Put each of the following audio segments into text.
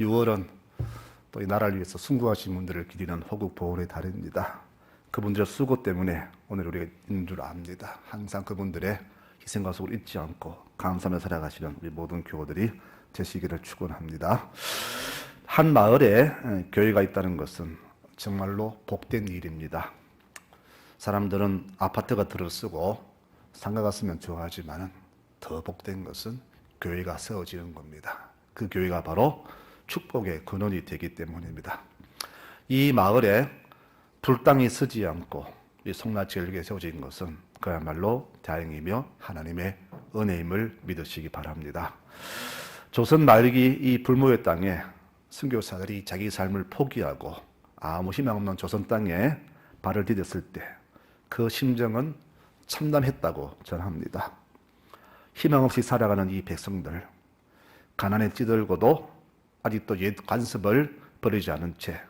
6월은 또 이 나라를 위해서 순구하신 분들을 기리는 호국 보훈의 달입니다. 그분들의 수고 때문에 오늘 우리가 있는 줄 압니다. 항상 그분들의 희생과 속을 잊지 않고 감사하며 살아가시는 우리 모든 교우들이 되시기를 축원합니다. 한 마을에 에, 교회가 있다는 것은 정말로 복된 일입니다. 사람들은 아파트가 들어쓰고 상가가 쓰면 좋아하지만 더 복된 것은 교회가 세워지는 겁니다. 그 교회가 바로 축복의 근원이 되기 때문입니다. 이 마을에 불땅이 서지 않고 이 송나지엘교에 세워진 것은 그야말로 다행이며 하나님의 은혜임을 믿으시기 바랍니다. 조선 말기 이 불모의 땅에 선교사들이 자기 삶을 포기하고 아무 희망 없는 조선 땅에 발을 디뎠을 때 그 심정은 참담했다고 전합니다. 희망 없이 살아가는 이 백성들, 가난에 찌들고도 아직도 옛 관습을 버리지 않은 채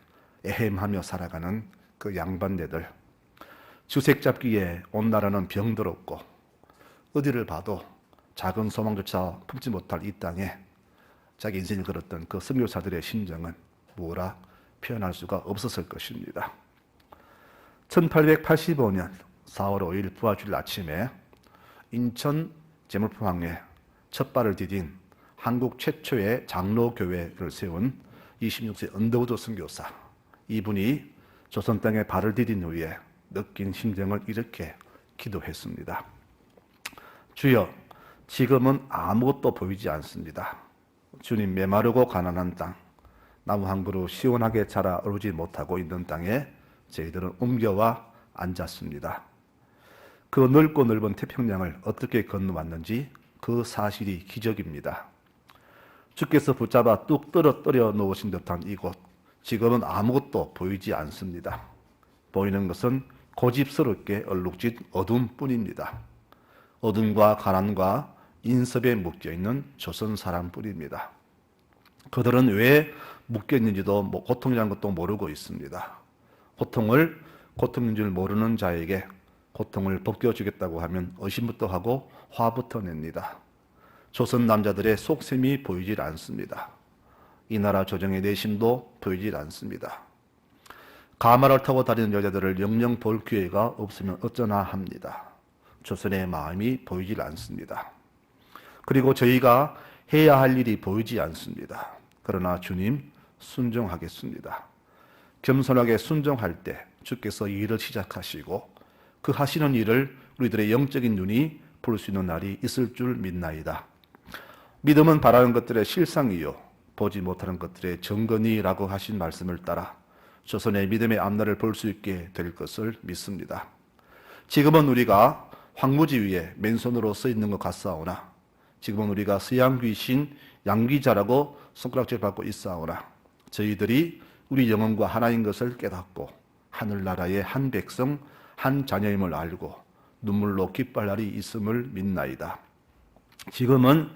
애헴하며 살아가는 그 양반네들, 주색 잡기에 온 나라는 병들었고 어디를 봐도 작은 소망조차 품지 못할 이 땅에 자기 인생을 걸었던 그 선교사들의 심정은 뭐라 표현할 수가 없었을 것입니다. 1885년 4월 5일 부하주일 아침에 인천 제물포항에 첫 발을 디딘 한국 최초의 장로교회를 세운 26세 언더우드 선교사 이분이 조선 땅에 발을 디딘 후에 느낀 심정을 이렇게 기도했습니다. 주여, 지금은 아무것도 보이지 않습니다. 주님 메마르고 가난한 땅, 나무 한 그루 시원하게 자라 오르지 못하고 있는 땅에 저희들은 옮겨와 앉았습니다. 그 넓고 넓은 태평양을 어떻게 건너왔는지 그 사실이 기적입니다. 주께서 붙잡아 뚝 떨어뜨려 놓으신 듯한 이곳, 지금은 아무것도 보이지 않습니다. 보이는 것은 고집스럽게 얼룩진 어둠 뿐입니다. 어둠과 가난과 인섭에 묶여 있는 조선 사람뿐입니다. 그들은 왜 묶여 있는지도 뭐 고통이라는 것도 모르고 있습니다. 고통을 고통인 줄 모르는 자에게 고통을 벗겨주겠다고 하면 의심부터 하고 화부터 냅니다. 조선 남자들의 속셈이 보이질 않습니다. 이 나라 조정의 내심도 보이질 않습니다. 가마를 타고 다니는 여자들을 영영 볼 기회가 없으면 어쩌나 합니다. 조선의 마음이 보이질 않습니다. 그리고 저희가 해야 할 일이 보이지 않습니다. 그러나 주님 순종하겠습니다. 겸손하게 순종할 때 주께서 일을 시작하시고 그 하시는 일을 우리들의 영적인 눈이 볼 수 있는 날이 있을 줄 믿나이다. 믿음은 바라는 것들의 실상이요 보지 못하는 것들의 정건이라고 하신 말씀을 따라 조선의 믿음의 앞날을 볼 수 있게 될 것을 믿습니다. 지금은 우리가 황무지 위에 맨손으로 서 있는 것 같사오나 지금은 우리가 서양 귀신 양귀자라고 손가락질 받고 있사오나 저희들이 우리 영혼과 하나인 것을 깨닫고 하늘나라의 한 백성 한 자녀임을 알고 눈물로 기뻐할 날이 있음을 믿나이다. 지금은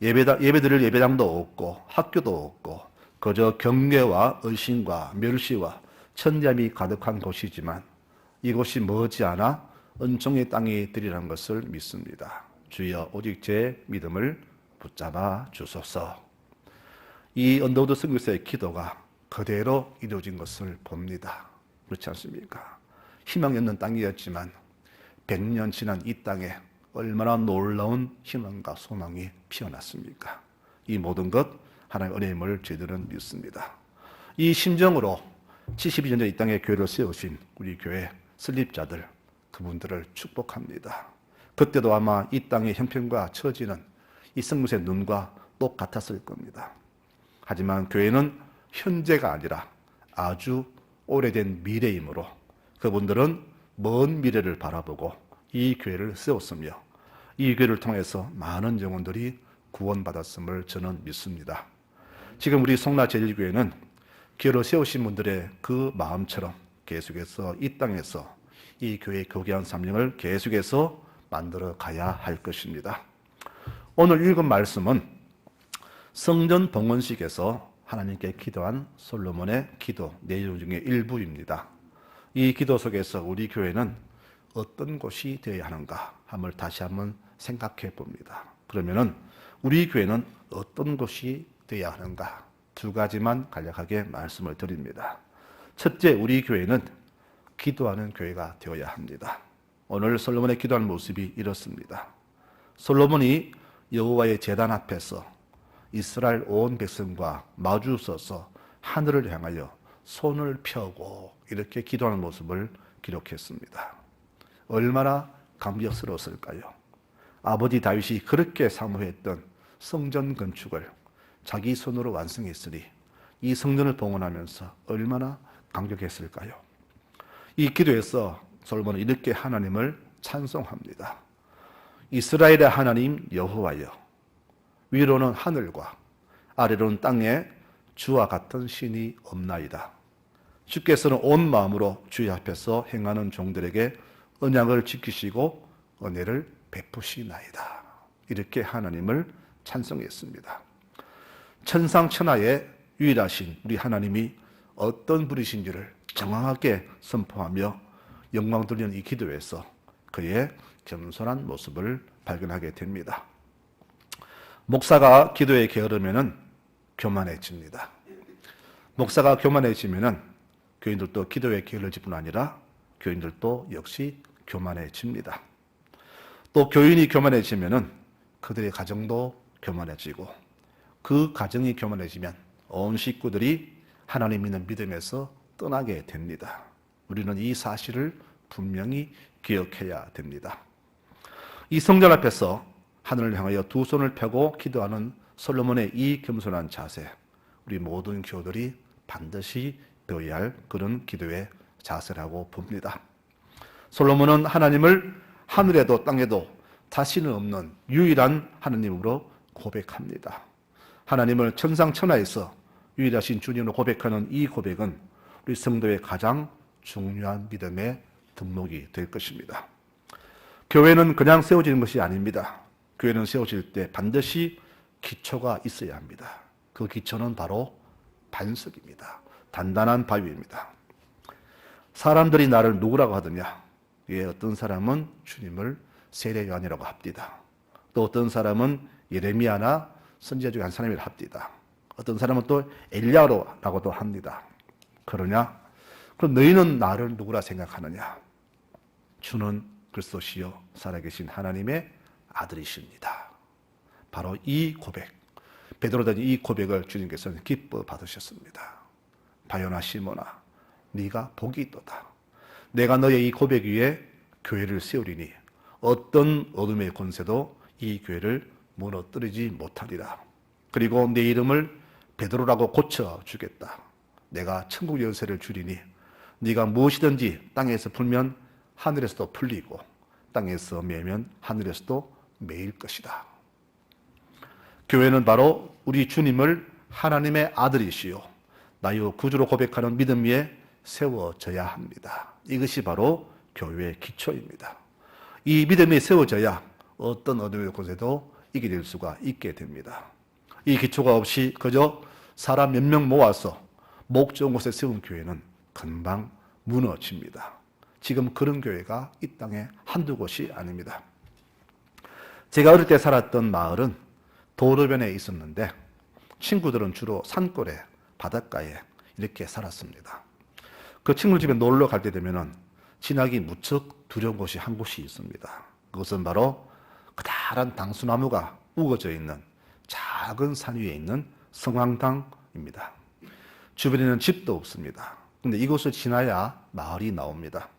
예배당, 예배드릴 예배당도 없고 학교도 없고 그저 경계와 의심과 멸시와 천잠이 가득한 곳이지만 이곳이 머지않아 은총의 땅이 되리라는 것을 믿습니다. 주여 오직 제 믿음을 붙잡아 주소서. 이 언더우드 선교사의 기도가 그대로 이루어진 것을 봅니다. 그렇지 않습니까? 희망이 없는 땅이었지만 100년 지난 이 땅에 얼마나 놀라운 희망과 소망이 피어났습니까? 이 모든 것 하나님의 은혜임을 저희들은 믿습니다. 이 심정으로 72년 전 이 땅에 교회를 세우신 우리 교회 설립자들 그분들을 축복합니다. 그때도 아마 이 땅의 형편과 처지는 이 성무의 눈과 똑같았을 겁니다. 하지만 교회는 현재가 아니라 아주 오래된 미래이므로 그분들은 먼 미래를 바라보고 이 교회를 세웠으며 이 교회를 통해서 많은 영혼들이 구원받았음을 저는 믿습니다. 지금 우리 송라제일교회는 교회를 세우신 분들의 그 마음처럼 계속해서 이 땅에서 이 교회의 교계한 삼령을 계속해서 만들어 가야 할 것입니다. 오늘 읽은 말씀은 성전 봉헌식에서 하나님께 기도한 솔로몬의 기도 내용 중의 일부입니다. 이 기도 속에서 우리 교회는 어떤 곳이 되어야 하는가 함을 다시 한번 생각해 봅니다. 그러면은 우리 교회는 어떤 곳이 되어야 하는가? 두 가지만 간략하게 말씀을 드립니다. 첫째, 우리 교회는 기도하는 교회가 되어야 합니다. 오늘 솔로몬의 기도하는 모습이 이렇습니다. 솔로몬이 여호와의 제단 앞에서 이스라엘 온 백성과 마주 서서 하늘을 향하여 손을 펴고 이렇게 기도하는 모습을 기록했습니다. 얼마나 감격스러웠을까요? 아버지 다윗이 그렇게 사모했던 성전 건축을 자기 손으로 완성했으니 이 성전을 봉헌하면서 얼마나 감격했을까요? 이 기도에서 솔로몬은 이렇게 하나님을 찬송합니다. 이스라엘의 하나님 여호와여 위로는 하늘과 아래로는 땅에 주와 같은 신이 없나이다. 주께서는 온 마음으로 주의 앞에서 행하는 종들에게 언약을 지키시고 은혜를 베푸시나이다. 이렇게 하나님을 찬송했습니다. 천상천하의 유일하신 우리 하나님이 어떤 분이신지를 정확하게 선포하며 영광 돌리는 이 기도에서 그의 겸손한 모습을 발견하게 됩니다. 목사가 기도에 게으르면은 교만해집니다. 목사가 교만해지면은 교인들도 기도에 게을러질 뿐 아니라 교인들도 역시 교만해집니다. 또 교인이 교만해지면은 그들의 가정도 교만해지고 그 가정이 교만해지면 온 식구들이 하나님 믿는 믿음에서 떠나게 됩니다. 우리는 이 사실을 분명히 기억해야 됩니다. 이 성전 앞에서 하늘을 향하여 두 손을 펴고 기도하는 솔로몬의 이 겸손한 자세, 우리 모든 교들이 반드시 배워야 할 그런 기도의 자세라고 봅니다. 솔로몬은 하나님을 하늘에도 땅에도 다시는 없는 유일한 하나님으로 고백합니다. 하나님을 천상천하에서 유일하신 주님으로 고백하는 이 고백은 우리 성도의 가장 중요한 믿음의 등록이 될 것입니다. 교회는 그냥 세워지는 것이 아닙니다. 교회는 세워질 때 반드시 기초가 있어야 합니다. 그 기초는 바로 반석입니다. 단단한 바위입니다. 사람들이 나를 누구라고 하더냐? 예, 어떤 사람은 주님을 세례 요한이라고 합디다. 또 어떤 사람은 예레미야나 선지자 중에 한 사람이라 합디다. 어떤 사람은 또 엘리야로라고도 합니다. 그러냐? 그럼 너희는 나를 누구라 생각하느냐? 주는 그리스도시요 살아계신 하나님의 아들이십니다. 바로 이 고백, 베드로 된 이 고백을 주님께서는 기뻐 받으셨습니다. 바요나 시모나, 네가 복이 있도다. 내가 너의 이 고백 위에 교회를 세우리니 어떤 어둠의 권세도 이 교회를 무너뜨리지 못하리라. 그리고 내 이름을 베드로라고 고쳐 주겠다. 내가 천국 열쇠를 주리니 네가 무엇이든지 땅에서 풀면 하늘에서도 풀리고 땅에서 매면 하늘에서도 매일 것이다. 교회는 바로 우리 주님을 하나님의 아들이시요 나요 구주로 고백하는 믿음 위에 세워져야 합니다. 이것이 바로 교회의 기초입니다. 이 믿음이 세워져야 어떤 어둠의 곳에도 이겨낼 수가 있게 됩니다. 이 기초가 없이 그저 사람 몇 명 모아서 목 좋은 곳에 세운 교회는 금방 무너집니다. 지금 그런 교회가 이 땅에 한두 곳이 아닙니다. 제가 어릴 때 살았던 마을은 도로변에 있었는데 친구들은 주로 산골에 바닷가에 이렇게 살았습니다. 그 친구 집에 놀러 갈 때 되면은 지나기 무척 두려운 곳이 한 곳이 있습니다. 그것은 바로 커다란 당수나무가 우거져 있는 작은 산 위에 있는 성황당입니다. 주변에는 집도 없습니다. 근데 이곳을 지나야 마을이 나옵니다.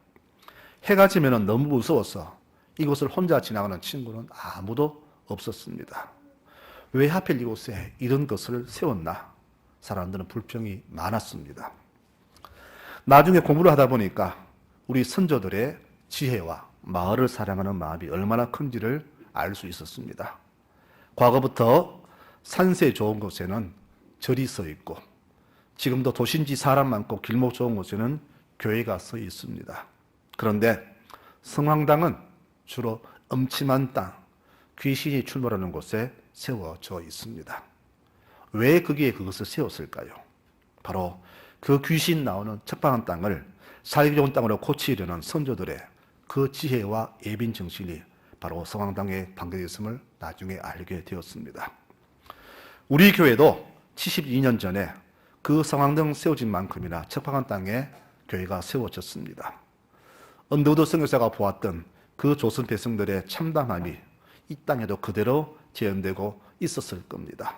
해가 지면 너무 무서워서 이곳을 혼자 지나가는 친구는 아무도 없었습니다. 왜 하필 이곳에 이런 것을 세웠나? 사람들은 불평이 많았습니다. 나중에 공부를 하다 보니까 우리 선조들의 지혜와 마을을 사랑하는 마음이 얼마나 큰지를 알 수 있었습니다. 과거부터 산세 좋은 곳에는 절이 서 있고 지금도 도심지 사람 많고 길목 좋은 곳에는 교회가 서 있습니다. 그런데 성황당은 주로 엄침한 땅, 귀신이 출몰하는 곳에 세워져 있습니다. 왜 거기에 그것을 세웠을까요? 바로 그 귀신 나오는 척박한 땅을 살기 좋은 땅으로 고치려는 선조들의 그 지혜와 예빈 정신이 바로 성황당에 담겨 있음을 나중에 알게 되었습니다. 우리 교회도 72년 전에 그 성황등 세워진 만큼이나 척박한 땅에 교회가 세워졌습니다. 언더우드 선교사가 보았던 그 조선 백성들의 참담함이 이 땅에도 그대로 재현되고 있었을 겁니다.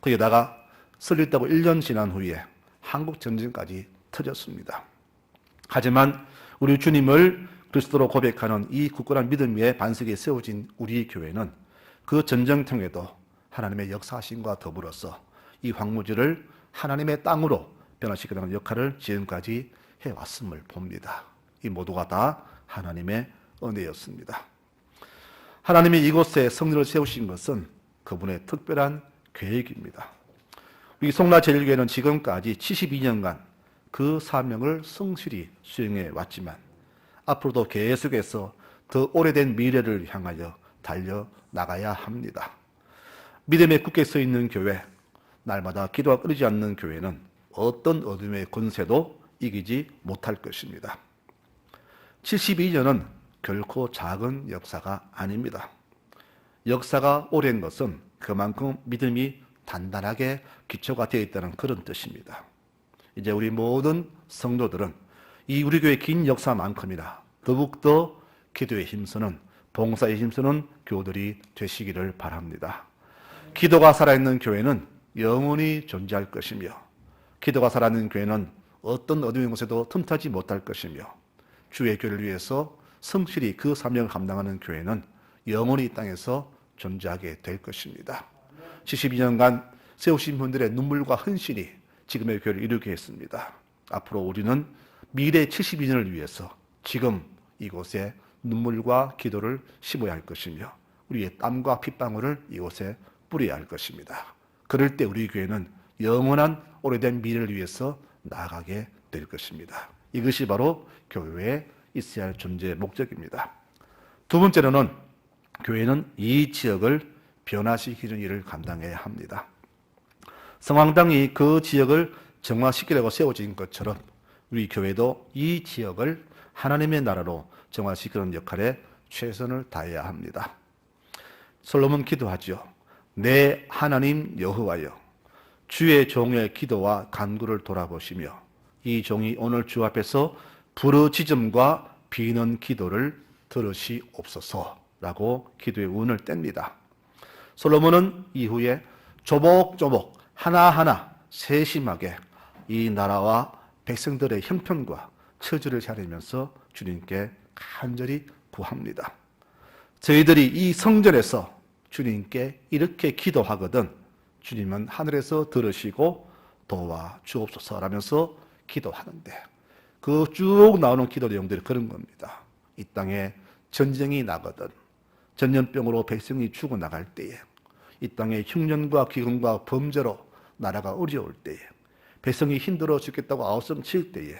거기다가 설립되고 1년 지난 후에 한국 전쟁까지 터졌습니다. 하지만 우리 주님을 그리스도로 고백하는 이 굳건한 믿음 위에 반석에 세워진 우리 교회는 그 전쟁통에도 하나님의 역사하심과 더불어서 이 황무지를 하나님의 땅으로 변화시키는 역할을 지금까지 해왔음을 봅니다. 이 모두가 다 하나님의 은혜였습니다. 하나님이 이곳에 성전을 세우신 것은 그분의 특별한 계획입니다. 우리 송라제일교회는 지금까지 72년간 그 사명을 성실히 수행해 왔지만 앞으로도 계속해서 더 오래된 미래를 향하여 달려 나가야 합니다. 믿음에 굳게 서 있는 교회, 날마다 기도가 끊이지 않는 교회는 어떤 어둠의 권세도 이기지 못할 것입니다. 72년은 결코 작은 역사가 아닙니다. 역사가 오랜 것은 그만큼 믿음이 단단하게 기초가 되어 있다는 그런 뜻입니다. 이제 우리 모든 성도들은 이 우리 교회 긴 역사만큼이나 더욱더 기도에 힘쓰는 봉사에 힘쓰는 교들이 되시기를 바랍니다. 기도가 살아있는 교회는 영원히 존재할 것이며 기도가 살아있는 교회는 어떤 어둠의 곳에도 틈타지 못할 것이며 주의 교회를 위해서 성실히 그 사명을 감당하는 교회는 영원히 이 땅에서 존재하게 될 것입니다. 72년간 세우신 분들의 눈물과 헌신이 지금의 교회를 이루게 했습니다. 앞으로 우리는 미래 72년을 위해서 지금 이곳에 눈물과 기도를 심어야 할 것이며 우리의 땀과 핏방울을 이곳에 뿌려야 할 것입니다. 그럴 때 우리 교회는 영원한 오래된 미래를 위해서 나아가게 될 것입니다. 이것이 바로 교회에 있어야 할 존재의 목적입니다. 두 번째로는 교회는 이 지역을 변화시키는 일을 감당해야 합니다. 성황당이 그 지역을 정화시키려고 세워진 것처럼 우리 교회도 이 지역을 하나님의 나라로 정화시키는 역할에 최선을 다해야 합니다. 솔로몬 기도하죠. 내 하나님 여호와여 주의 종의 기도와 간구를 돌아보시며 이 종이 오늘 주 앞에서 부르짖음과 비는 기도를 들으시옵소서라고 기도의 운을 뗍니다. 솔로몬은 이후에 조목조목 하나하나 세심하게 이 나라와 백성들의 형편과 처지를 차리면서 주님께 간절히 구합니다. 저희들이 이 성전에서 주님께 이렇게 기도하거든 주님은 하늘에서 들으시고 도와 주옵소서라면서 기도하는데 그 쭉 나오는 기도 내용들이 그런 겁니다. 이 땅에 전쟁이 나거든 전염병으로 백성이 죽어나갈 때에 이 땅에 흉년과 기근과 범죄로 나라가 어려울 때에 백성이 힘들어 죽겠다고 아우성 칠 때에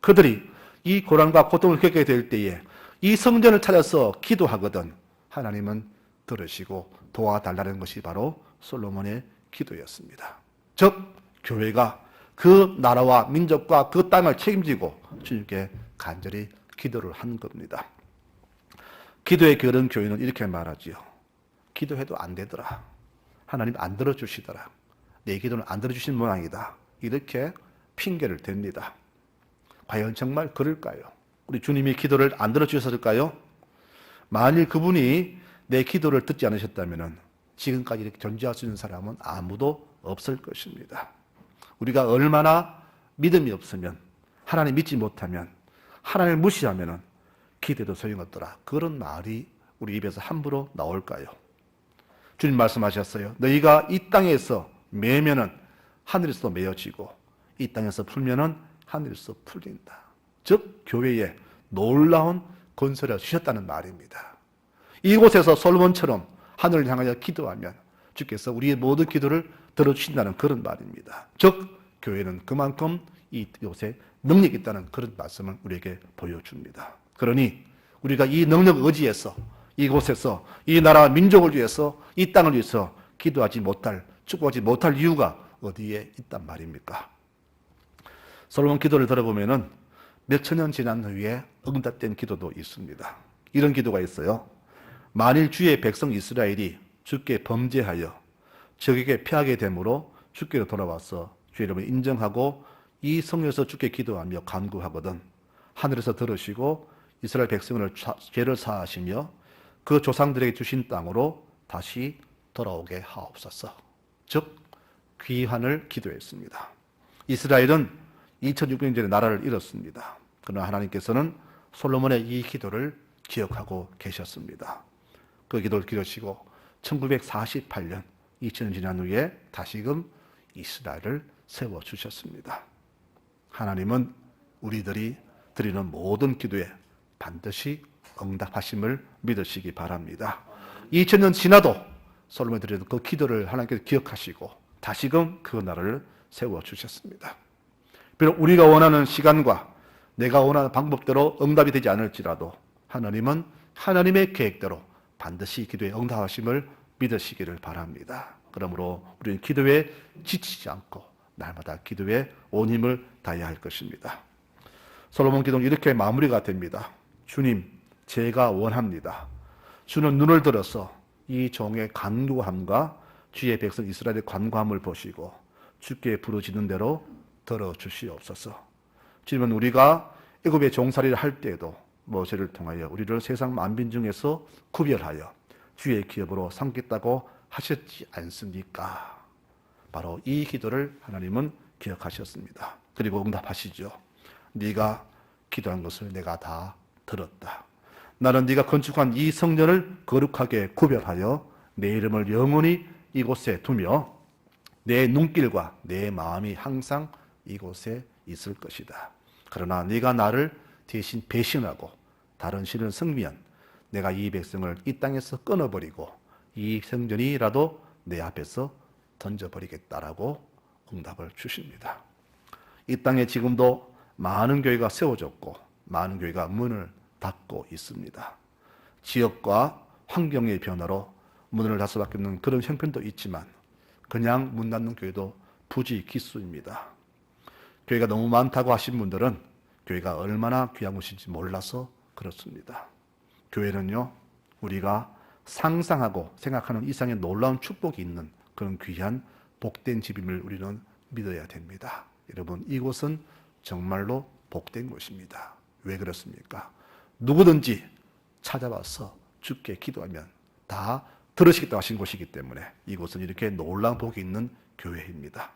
그들이 이 고난과 고통을 겪게 될 때에 이 성전을 찾아서 기도하거든 하나님은 들으시고 도와달라는 것이 바로 솔로몬의 기도였습니다. 즉 교회가 그 나라와 민족과 그 땅을 책임지고 주님께 간절히 기도를 한 겁니다. 기도의 결은 교회는 이렇게 말하지요. 기도해도 안 되더라. 하나님 안 들어주시더라. 내 기도는 안 들어주신 모양이다. 이렇게 핑계를 댑니다. 과연 정말 그럴까요? 우리 주님이 기도를 안 들어주셨을까요? 만일 그분이 내 기도를 듣지 않으셨다면 지금까지 이렇게 존재할 수 있는 사람은 아무도 없을 것입니다. 우리가 얼마나 믿음이 없으면 하나님 믿지 못하면 하나님을 무시하면 기대도 소용없더라. 그런 말이 우리 입에서 함부로 나올까요? 주님 말씀하셨어요. 너희가 이 땅에서 매면은 하늘에서 매어지고 이 땅에서 풀면은 하늘에서 풀린다. 즉 교회에 놀라운 건설을 주셨다는 말입니다. 이곳에서 솔몬처럼 하늘을 향하여 기도하면 주께서 우리의 모든 기도를 들어주신다는 그런 말입니다. 즉 교회는 그만큼 이곳에 능력이 있다는 그런 말씀을 우리에게 보여줍니다. 그러니 우리가 이 능력 의지에서 이곳에서 이 나라 민족을 위해서 이 땅을 위해서 기도하지 못할 축복하지 못할 이유가 어디에 있단 말입니까? 솔로몬 기도를 들어보면은 몇천 년 지난 후에 응답된 기도도 있습니다. 이런 기도가 있어요. 만일 주의 백성 이스라엘이 주께 범죄하여 적에게 피하게 되므로 주께로 돌아와서 주의 이름을 인정하고 이 성령에서 주께 기도하며 간구하거든 하늘에서 들으시고 이스라엘 백성을 차- 죄를 사하시며 그 조상들에게 주신 땅으로 다시 돌아오게 하옵소서. 즉 귀환을 기도했습니다. 이스라엘은 2600년 전에 나라를 잃었습니다. 그러나 하나님께서는 솔로몬의 이 기도를 기억하고 계셨습니다. 그 기도를 기도하시고 1948년 2000년 지난 후에 다시금 이스라엘을 세워 주셨습니다. 하나님은 우리들이 드리는 모든 기도에 반드시 응답하심을 믿으시기 바랍니다. 2000년 지나도 솔로몬이 드리는 그 기도를 하나님께서 기억하시고 다시금 그 나라를 세워 주셨습니다. 비록 우리가 원하는 시간과 내가 원하는 방법대로 응답이 되지 않을지라도 하나님은 하나님의 계획대로 반드시 기도에 응답하심을 믿으시기를 바랍니다. 그러므로 우리는 기도에 지치지 않고 날마다 기도에 온 힘을 다해야 할 것입니다. 솔로몬 기도는 이렇게 마무리가 됩니다. 주님, 제가 원합니다. 주는 눈을 들어서 이 종의 간구함과 주의 백성 이스라엘의 간구함을 보시고 주께 부르짖는 대로 들어 주시옵소서. 주님은 우리가 애굽의 종살이를 할 때에도 모세를 통하여 우리를 세상 만빈 중에서 구별하여 주의 기업으로 삼겠다고 하셨지 않습니까? 바로 이 기도를 하나님은 기억하셨습니다. 그리고 응답하시죠. 네가 기도한 것을 내가 다 들었다. 나는 네가 건축한 이 성전을 거룩하게 구별하여 내 이름을 영원히 이곳에 두며 내 눈길과 내 마음이 항상 이곳에 있을 것이다. 그러나 네가 나를 대신 배신하고 다른 신을 섬기면 내가 이 백성을 이 땅에서 끊어버리고 이 성전이라도 내 앞에서 던져버리겠다라고 응답을 주십니다. 이 땅에 지금도 많은 교회가 세워졌고 많은 교회가 문을 닫고 있습니다. 지역과 환경의 변화로 문을 닫을 수밖에 없는 그런 형편도 있지만 그냥 문 닫는 교회도 부지 기수입니다. 교회가 너무 많다고 하신 분들은 교회가 얼마나 귀한 곳인지 몰라서 그렇습니다. 교회는요, 우리가 상상하고 생각하는 이상의 놀라운 축복이 있는 그런 귀한 복된 집임을 우리는 믿어야 됩니다. 여러분, 이곳은 정말로 복된 곳입니다. 왜 그렇습니까? 누구든지 찾아와서 주께 기도하면 다 들으시겠다고 하신 곳이기 때문에 이곳은 이렇게 놀라운 복이 있는 교회입니다.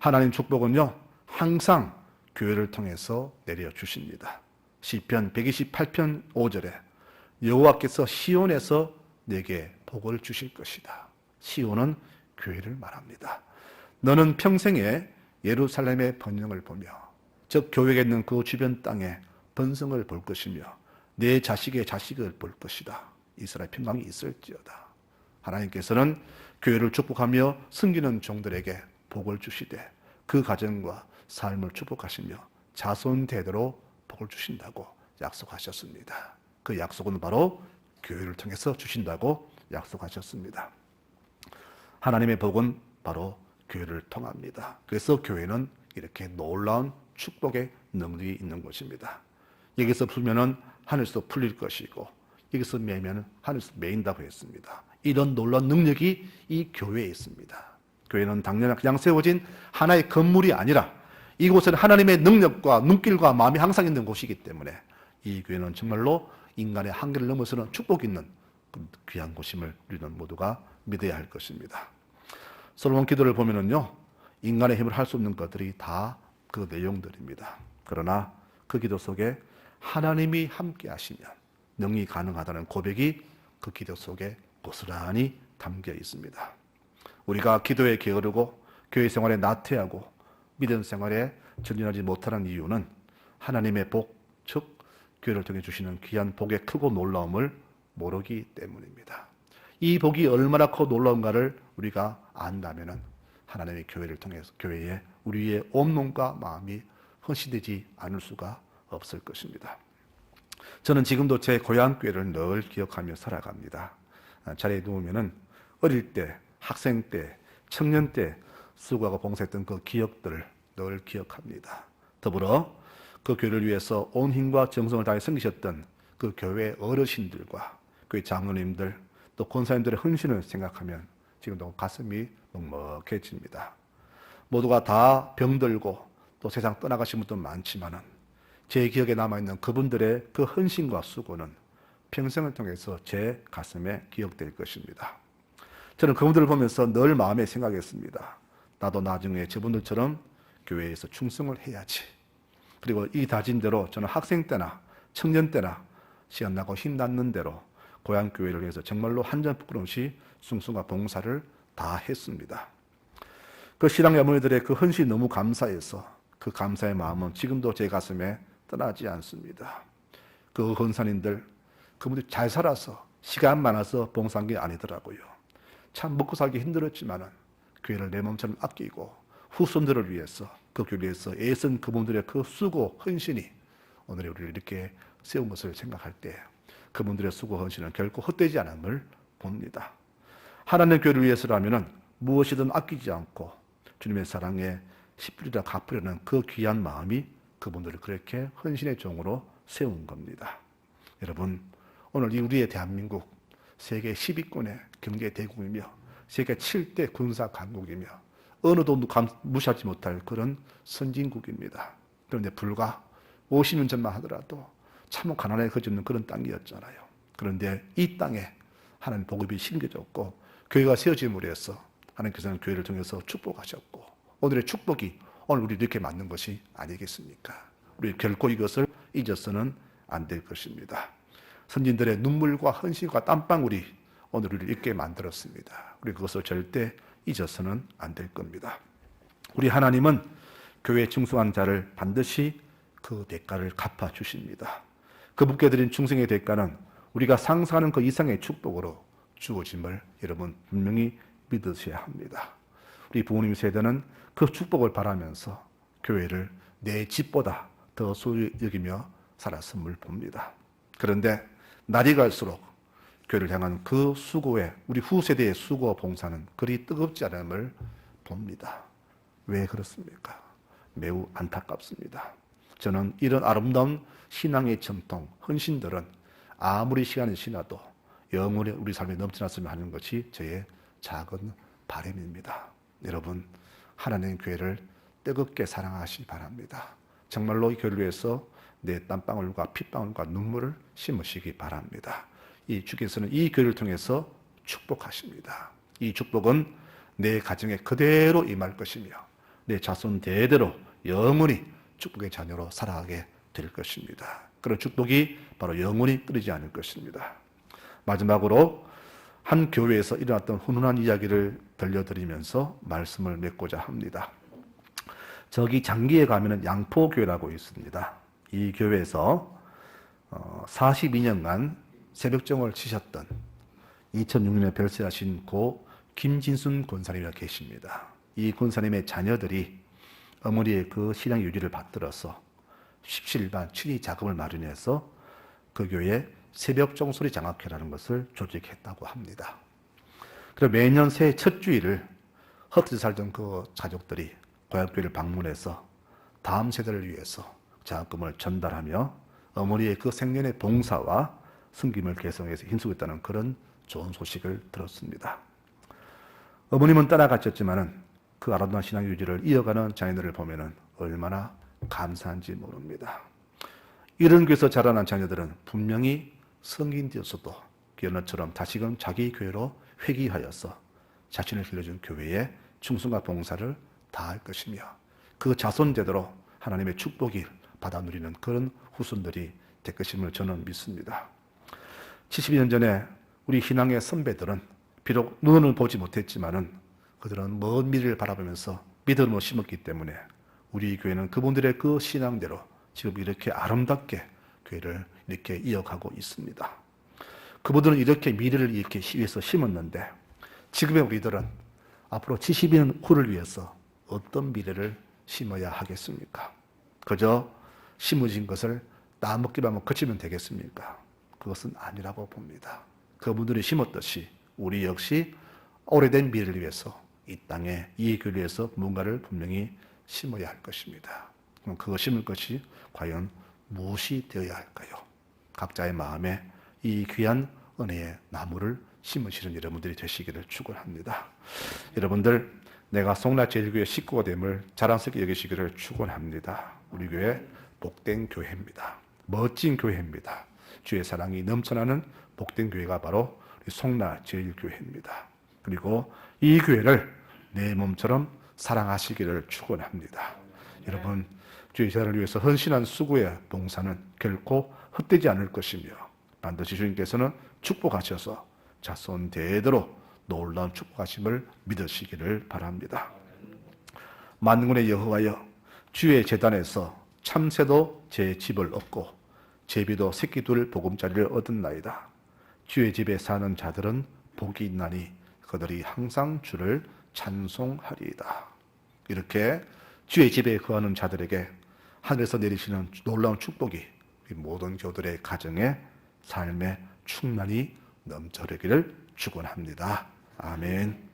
하나님 축복은요, 항상 교회를 통해서 내려 주십니다. 시편 128편 5절에 여호와께서 시온에서 내게 복을 주실 것이다. 시온은 교회를 말합니다. 너는 평생에 예루살렘의 번영을 보며 즉 교회가 있는 그 주변 땅에 번성을 볼 것이며 내 자식의 자식을 볼 것이다. 이스라엘 평강이 있을지어다. 하나님께서는 교회를 축복하며 섬기는 종들에게 복을 주시되 그 가정과 삶을 축복하시며 자손 대대로 복을 주신다고 약속하셨습니다. 그 약속은 바로 교회를 통해서 주신다고 약속하셨습니다. 하나님의 복은 바로 교회를 통합니다. 그래서 교회는 이렇게 놀라운 축복의 능력이 있는 것입니다. 여기서 풀면은 하늘에서 풀릴 것이고 여기서 매면 하늘에서 매인다고 했습니다. 이런 놀라운 능력이 이 교회에 있습니다. 교회는 당연히 그냥 세워진 하나의 건물이 아니라 이곳은 하나님의 능력과 눈길과 마음이 항상 있는 곳이기 때문에 이 교회는 정말로 인간의 한계를 넘어서는 축복 있는 그 귀한 곳임을 우리는 모두가 믿어야 할 것입니다. 솔로몬 기도를 보면은요, 인간의 힘을 할 수 없는 것들이 다 그 내용들입니다. 그러나 그 기도 속에 하나님이 함께 하시면 능이 가능하다는 고백이 그 기도 속에 고스란히 담겨 있습니다. 우리가 기도에 게으르고 교회 생활에 나태하고 믿음 생활에 전진하지 못하는 이유는 하나님의 복, 즉 교회를 통해 주시는 귀한 복의 크고 놀라움을 모르기 때문입니다. 이 복이 얼마나 커 놀라운가를 우리가 안다면은 하나님의 교회를 통해서 교회에 우리의 온몸과 마음이 헌신되지 않을 수가 없을 것입니다. 저는 지금도 제 고향 교회를 늘 기억하며 살아갑니다. 아, 자리에 누우면은 어릴 때, 학생 때, 청년 때 수고하고 봉사했던 그 기억들을 늘 기억합니다. 더불어 그 교회를 위해서 온 힘과 정성을 다해 섬기셨던 그 교회 어르신들과 교회 장로님들 또 권사님들의 헌신을 생각하면 지금도 가슴이 먹먹해집니다. 모두가 다 병들고 또 세상 떠나가신 분도 많지만은 제 기억에 남아있는 그분들의 그 헌신과 수고는 평생을 통해서 제 가슴에 기억될 것입니다. 저는 그분들을 보면서 늘 마음에 생각했습니다. 나도 나중에 저분들처럼 교회에서 충성을 해야지. 그리고 이 다짐대로 저는 학생 때나 청년 때나 시간 나고 힘 닿는 대로 고향 교회를 위해서 정말로 한전 부끄럼 없이 숭숭과 봉사를 다 했습니다. 그 신앙 어머니들의 그 헌신이 너무 감사해서 그 감사의 마음은 지금도 제 가슴에 떠나지 않습니다. 그 헌산인들 그분들이 잘 살아서 시간 많아서 봉사한 게 아니더라고요. 참 먹고 살기 힘들었지만은 교회를 내 몸처럼 아끼고 후손들을 위해서 그 교회를 위해서 애쓴 그분들의 그 수고 헌신이 오늘 우리를 이렇게 세운 것을 생각할 때 그분들의 수고 헌신은 결코 헛되지 않음을 봅니다. 하나님의 교회를 위해서라면은 무엇이든 아끼지 않고 주님의 사랑에 십불이라 갚으려는 그 귀한 마음이 그분들을 그렇게 헌신의 종으로 세운 겁니다. 여러분, 오늘 이 우리의 대한민국 세계 10위권의 경제 대국이며 세계 7대 군사 강국이며 어느도 감- 무시하지 못할 그런 선진국입니다. 그런데 불과 50년 전만 하더라도 참 가난에 거짓는 그런 땅이었잖아요. 그런데 이 땅에 하나님 복음이 심겨졌고 교회가 세워짐으로 해서 하나님께서는 교회를 통해서 축복하셨고 오늘의 축복이 오늘 우리 이렇게 맞는 것이 아니겠습니까? 우리 결코 이것을 잊어서는 안 될 것입니다. 선진들의 눈물과 헌신과 땀방울이 오늘 우리를 있게 만들었습니다. 우리 그것을 절대 잊어서는 안 될 겁니다. 우리 하나님은 교회에 충성한 자를 반드시 그 대가를 갚아 주십니다. 그분께 드린 충성의 대가는 우리가 상상하는 그 이상의 축복으로 주어짐을 여러분 분명히 믿으셔야 합니다. 우리 부모님 세대는 그 축복을 바라면서 교회를 내 집보다 더 소중히 여기며 살았음을 봅니다. 그런데 날이 갈수록 교회를 향한 그 수고에 우리 후세대의 수고 봉사는 그리 뜨겁지 않음을 봅니다. 왜 그렇습니까? 매우 안타깝습니다. 저는 이런 아름다운 신앙의 전통, 헌신들은 아무리 시간이 지나도 영원히 우리 삶에 넘쳐났으면 하는 것이 저의 작은 바람입니다. 여러분, 하나님 교회를 뜨겁게 사랑하시기 바랍니다. 정말로 이 교회를 위해서 내 땀방울과 핏방울과 눈물을 심으시기 바랍니다. 이 주께서는 이 교회를 통해서 축복하십니다. 이 축복은 내 가정에 그대로 임할 것이며 내 자손 대대로 영원히 축복의 자녀로 살아가게 될 것입니다. 그런 축복이 바로 영원히 끊이지 않을 것입니다. 마지막으로 한 교회에서 일어났던 훈훈한 이야기를 들려드리면서 말씀을 맺고자 합니다. 저기 장기에 가면은 양포교회라고 있습니다. 이 교회에서 42년간 새벽정을 치셨던 2006년에 별세하신 고 김진순 권사님이 계십니다. 이 권사님의 자녀들이 어머니의 그 신앙 유지를 받들어서 17반 친위 자금을 마련해서 그 교회에 새벽 종소리 장학회라는 것을 조직했다고 합니다. 그리고 매년 새해 첫 주일을 흩어져 살던 그 가족들이 고향교회를 방문해서 다음 세대를 위해서 장학금을 전달하며 어머니의 그 생년의 봉사와 승김을 개성해서 힘쓰고 있다는 그런 좋은 소식을 들었습니다. 어머님은 떠나가셨지만은 그 아름다운 신앙 유지를 이어가는 자녀들을 보면은 얼마나 감사한지 모릅니다. 이런 교회에서 자라난 자녀들은 분명히 성인 되었어도 기어처럼 다시금 자기 교회로 회귀하여서 자신을 길러준 교회에 충성과 봉사를 다할 것이며 그 자손제대로 하나님의 축복이 받아 누리는 그런 후손들이 될 것임을 저는 믿습니다. 72년 전에 우리 신앙의 선배들은 비록 눈을 보지 못했지만은 그들은 먼 미래를 바라보면서 믿음을 심었기 때문에 우리 교회는 그분들의 그 신앙대로 지금 이렇게 아름답게 교회를 이렇게 이어가고 있습니다. 그분들은 이렇게 미래를 이렇게 위해서 심었는데 지금의 우리들은 앞으로 70년 후를 위해서 어떤 미래를 심어야 하겠습니까? 그저 심어진 것을 따먹기만 거치면 되겠습니까? 그것은 아니라고 봅니다. 그분들이 심었듯이 우리 역시 오래된 미래를 위해서 이 땅에 이 교를 위해서 뭔가를 분명히 심어야 할 것입니다. 그럼 그거 심을 것이 과연 무엇이 되어야 할까요? 각자의 마음에 이 귀한 은혜의 나무를 심으시는 여러분들이 되시기를 축원합니다. 여러분들 내가 송라 제일교회 식구가 됨을 자랑스럽게 여기시기를 축원합니다. 우리 교회 복된 교회입니다. 멋진 교회입니다. 주의 사랑이 넘쳐나는 복된 교회가 바로 송라 제일교회입니다. 그리고 이 교회를 내 몸처럼 사랑하시기를 축원합니다. 여러분 주의 자를 위해서 헌신한 수고의 봉사는 결코 헛되지 않을 것이며 반드시 주님께서는 축복하셔서 자손 대대로 놀라운 축복하심을 믿으시기를 바랍니다. 만군의 여호와여 주의 재단에서 참새도 제 집을 얻고 제비도 새끼 둘 보금자리를 얻은 나이다. 주의 집에 사는 자들은 복이 있나니 그들이 항상 주를 찬송하리이다. 이렇게 주의 집에 거하는 자들에게 하늘에서 내리시는 놀라운 축복이 이 모든 교들의 가정에 삶에 충만히 넘쳐르기를 축원합니다. 아멘.